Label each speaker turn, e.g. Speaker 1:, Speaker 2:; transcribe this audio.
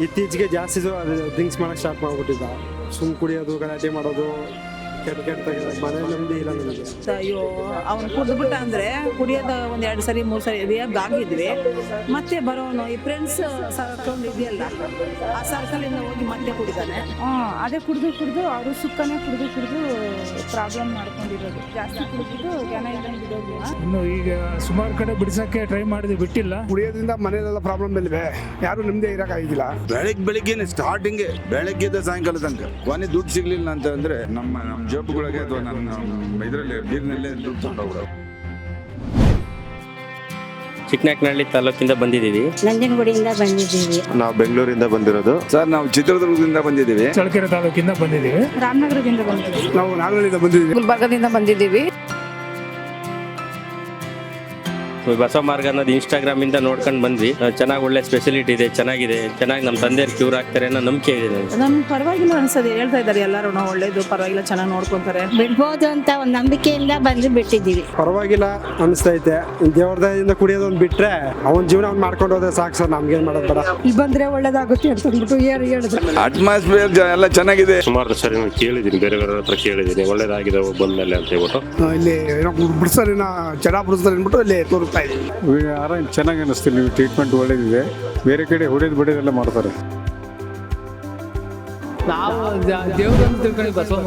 Speaker 1: ಇತ್ತೀಚೆಗೆ ಜಾಸ್ತಿ ಡ್ರಿಂಕ್ಸ್ ಮಾಡಕ್ ಸ್ಟಾರ್ಟ್ ಮಾಡ್ಬಿಟ್ಟಿದ್ದ ಸುಮ್ ಕುಡಿಯೋದು ಗಲಾಟೆ ಮಾಡೋದು ಕೆಟ್ಟ ಕೆಟ್ಟ ಮನೆ ಇಲ್ಲ ನನಗೆ
Speaker 2: ಅಯ್ಯೋ ಅವ್ನು ಕುಡಿದ್ಬಿಟ್ಟ ಅಂದ್ರೆ ಕುಡಿಯೋದ ಒಂದ್ ಎರಡು ಸರಿ ಮೂರು ಸರಿ ರಿಯಾಬ್ ಆಗಿದ್ವಿ ಮತ್ತೆ ಬರೋನು ಈ ಫ್ರೆಂಡ್ಸ್ ಸರ್ಕಲ್ ಇದೆಯಲ್ಲ ಆ ಸರ್ಕಲ್ ಇಂದ ಹೋಗಿ ಮತ್ತೆ ಕುಡಿದಾನೆ
Speaker 3: ಅದೇ ಕುಡಿದು ಕುಡಿದು ಅವರು ಸುಕ್ಕನೇ ಕುಡಿದು ಕುಡಿದು ಪ್ರಾಬ್ಲಮ್ ಮಾಡ್ಕೊಂಡಿರೋದು. ಜಾಸ್ತಿ ಕುಡಿದು ಜನ ಇದ್ದಂಗೆ ಬಿಡೋದಿಲ್ಲ
Speaker 4: ಇನ್ನು ಈಗ ಸುಮಾರು ಕಡೆ ಬಿಡಿಸಕ್ಕೆ ಟ್ರೈ ಮಾಡಿದ್ವಿ ಬಿಟ್ಟಿಲ್ಲ.
Speaker 5: ಕುಡಿಯೋದ್ರಿಂದ ಮನೆಯಲ್ಲೆಲ್ಲ ಪ್ರಾಬ್ಲಮ್ ಇಲ್ವೇ ಯಾರು ನಿಮ್ಮದೇ ಇರೋಕ್ಕಾಗಿಲ್ಲ.
Speaker 6: ಬೆಳಗ್ಗೆ ಬೆಳಿಗ್ಗೆನೆ ಸ್ಟಾರ್ಟಿಂಗ್ ಬೆಳಗ್ಗೆ ಸಾಯಂಕಾಲ ತನಕ. ಕೊನೆ ದುಡ್ಡು ಸಿಗ್ಲಿಲ್ಲ ಅಂತ ಅಂದ್ರೆ ನಮ್ಮ ನಮ್ಮ ಜೇಬುಗಳಿಗೆ ಅಥವಾ ನನ್ನ ಇದರಲ್ಲಿ ನೀರಿನಲ್ಲೇ ದುಡ್ಡು
Speaker 7: ಚಿಕ್ಕನಾಕ್ನಹಳ್ಳಿ ತಾಲೂಕಿಂದ ಬಂದಿದ್ದೀವಿ.
Speaker 8: ನಂಜನಗುಡಿಯಿಂದ ಬಂದಿದ್ದೀವಿ.
Speaker 9: ನಾವು ಬೆಂಗಳೂರಿಂದ ಬಂದಿರೋದು.
Speaker 6: ಸರ್ ನಾವು ಚಿತ್ರದುರ್ಗದಿಂದ ಬಂದಿದ್ದೀವಿ.
Speaker 4: ಚಳಕೆರೆ ತಾಲೂಕಿಂದ ಬಂದಿದ್ದೀವಿ.
Speaker 3: ರಾಮನಗರದಿಂದ ಬಂದಿದ್ದೀವಿ.
Speaker 5: ನಾವು ನಾಗನಹಳ್ಳಿಯಿಂದ ಬಂದಿದ್ದೀವಿ.
Speaker 2: ಗುಲ್ಬರ್ಗದಿಂದ ಬಂದಿದ್ದೀವಿ.
Speaker 7: ಬಸವ ಮಾರ್ಗ ಅನ್ನೋದು ಇನ್ಸ್ಟಾಗ್ರಾಮ್ ಇಂದ ನೋಡ್ಕೊಂಡು ಬಂದ್ವಿ. ಚೆನ್ನಾಗಿ ಒಳ್ಳೆ ಸ್ಪೆಷಲಿಟಿ ಇದೆ ಚೆನ್ನಾಗಿದೆ. ಚೆನ್ನಾಗಿ ನಮ್ಮ ತಂದೆಯವ್ರು ಕ್ಯೂರ್ ಆಗ್ತಾರೆ ಅನ್ನೋ ನಂಬಿಕೆ ಇದೆ ನನಗೆ.
Speaker 2: ನಮ್ಗೆ ಪರವಾಗಿಲ್ಲ ಅನ್ಸದೆ. ಹೇಳ್ತಾ ಇದ್ದಾರೆ ಎಲ್ಲರೂ ಒಳ್ಳೇದು ಪರವಾಗಿಲ್ಲ ಚೆನ್ನಾಗಿ ನೋಡ್ಕೊಂತಾರೆ.
Speaker 8: ಬಿಡ್ಬೋದು ಅಂತ ಒಂದು ನಂಬಿಕೆಯಿಂದ ಬಂದು ಬಿಟ್ಟಿದ್ದೀವಿ.
Speaker 1: ಪರವಾಗಿಲ್ಲ ಅನಿಸ್ತೈತೆ ದೇವ್ರದಯದಿಂದ ಕುಡಿಯೋದೊಂದು ಕುಡಿಯೋದು ಒಂದು ಬಿಟ್ರೆ ಅವನ ಜೀವನ ಅವ್ನು ಮಾಡ್ಕೊಂಡು ಹೋದ್ರೆ ಸಾಕು ಸರ್ ನಮ್ಗೇನ್ ಮಾಡೋದು ಬೇಡ.
Speaker 3: ಇಲ್ಲಿ ಬಂದ್ರೆ ಒಳ್ಳೇದಾಗುತ್ತೆ ಅಂತ ಅಂದ್ಬಿಟ್ಟು ಏನು ಹೇಳಿದ್ರು.
Speaker 6: ಅಟ್ಮಾಸ್ಫಿಯರ್ ಎಲ್ಲ ಚೆನ್ನಾಗಿದೆ.
Speaker 9: ಸುಮಾರು ಸರಿ ನಾನು ಕೇಳಿದ್ದೀನಿ ಬೇರೆ ಬೇರೆ ಹತ್ರ ಕೇಳಿದ್ದೀನಿ. ಒಳ್ಳೇದಾಗಿದೆ ಬಂದ ಬಂದ್ಮೇಲೆ ಅಂತ ಹೇಳ್ಬಿಟ್ಟು.
Speaker 5: ಇಲ್ಲಿ ಏನೋ ಬಿಡಿಸ್ತಾರಿನ ಚೆನ್ನಾಗಿ ಬಿಡಿಸ್ತಾರೆ ಅಂದ್ಬಿಟ್ಟು ಇಲ್ಲಿ ತೋರಿಸ್ತಾ ಇದ್ದೀವಿ.
Speaker 9: ಆರಾಮ್ ಚೆನ್ನಾಗಿ ಅನ್ನಿಸ್ತೀನಿ ನೀವು ಟ್ರೀಟ್ಮೆಂಟ್ ಒಳ್ಳೇದಿದೆ. ಬೇರೆ ಕಡೆ ಹೊಡೆದು ಬಡಿಯೋದೆಲ್ಲ ಮಾಡ್ತಾರೆ.
Speaker 10: ನಾವು ದೇವ್ರಂತ ತಿಳ್ಕೊಂಡು ಬಸವ